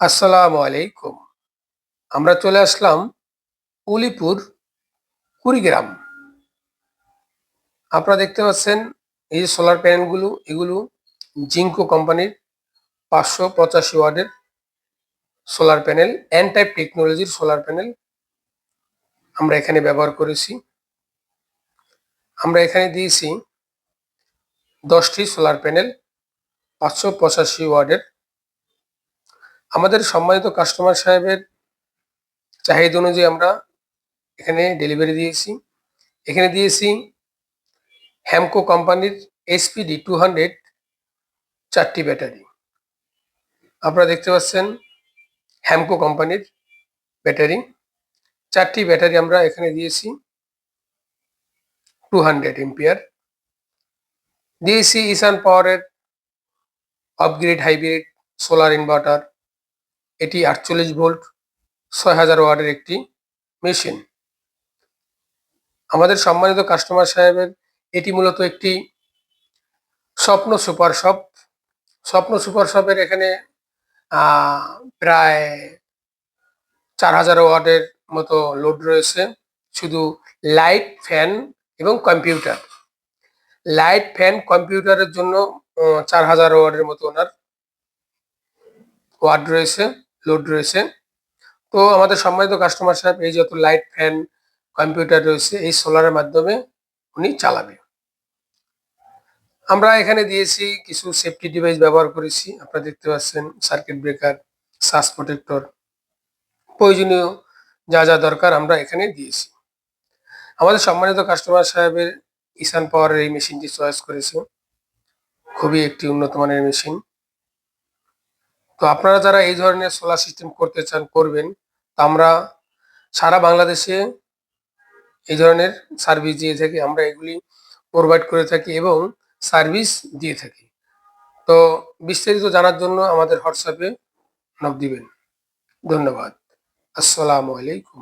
আসসালামু আলাইকুম। আমরা চলে আসলাম উলিপুর, কুড়িগ্রাম। আপনারা দেখতে পাচ্ছেন এই যে সোলার প্যানেলগুলো এগুলো জিঙ্কো কোম্পানির পাঁচশো পঁচাশি ওয়ার্ডের সোলার প্যানেল এন টাইপ টেকনোলজির সোলার প্যানেল আমরা এখানে ব্যবহার করেছি। আমরা এখানে দিয়েছি দশটি সোলার প্যানেল পাঁচশো পঁচাশি ওয়ার্ডের আমাদের সম্মানিত কাস্টমার সাহেবের চাহিদা অনুযায়ী আমরা এখানে ডেলিভারি দিয়েছি। এখানে দিয়েছি হ্যামকো কোম্পানির এসপিডি টু হান্ড্রেড চারটি ব্যাটারি। আপনারা দেখতে পাচ্ছেন হ্যামকো কোম্পানির ব্যাটারি। চারটি ব্যাটারি আমরা এখানে দিয়েছি টু হান্ড্রেড এমপিয়ার দিয়েছি ইসান পাওয়ারের আপগ্রেড হাইব্রিড সোলার ইনভার্টার এটি আটচল্লিশ ভোল্ট, ছয় হাজার ওয়ার্ডের একটি মেশিন। আমাদের সম্মানিত কাস্টমার সাহেবের এটি মূলত একটি স্বপ্ন সুপার শপ। স্বপ্ন সুপার শপের এখানে প্রায় চার হাজার ওয়ার্ডের মতো লোড রয়েছে। শুধু লাইট, ফ্যান এবং কম্পিউটার। লাইট, ফ্যান, কম্পিউটারের জন্য চার হাজার ওয়ার্ডের মতো ওনার ওয়ার্ড রয়েছে। লোড রয়েছে। তো আমাদের সম্মানিত কাস্টমার সাহেব, এই যত লাইট ফ্যান কম্পিউটার রয়েছে, এই সোলারের মাধ্যমে উনি চালাবে। আমরা এখানে দিয়েছি কিছু সেফটি ডিভাইস ব্যবহার করেছি। আপনারা দেখতে পাচ্ছেন সার্কিট ব্রেকার সাস প্রোটেক্টর প্রয়োজনীয় যা যা দরকার আমরা এখানে দিয়েছি। আমাদের সম্মানিত কাস্টমার সাহেবের ইসান পাওয়ারের এই মেশিনটি চয়েস করেছে। খুবই একটি উন্নত মানের মেশিন তো আপনারা যারা এই ধরনের সোলার সিস্টেম করতে চান, করবেন। তা আমরা সারা বাংলাদেশে এই ধরনের সার্ভিস দিয়ে থাকি, আমরা এগুলি প্রোভাইড করে থাকি এবং সার্ভিস দিয়ে থাকি। তো বিস্তারিত জানার জন্য আমাদের হোয়াটসঅ্যাপে নক দিবেন। ধন্যবাদ। আসসালামু আলাইকুম।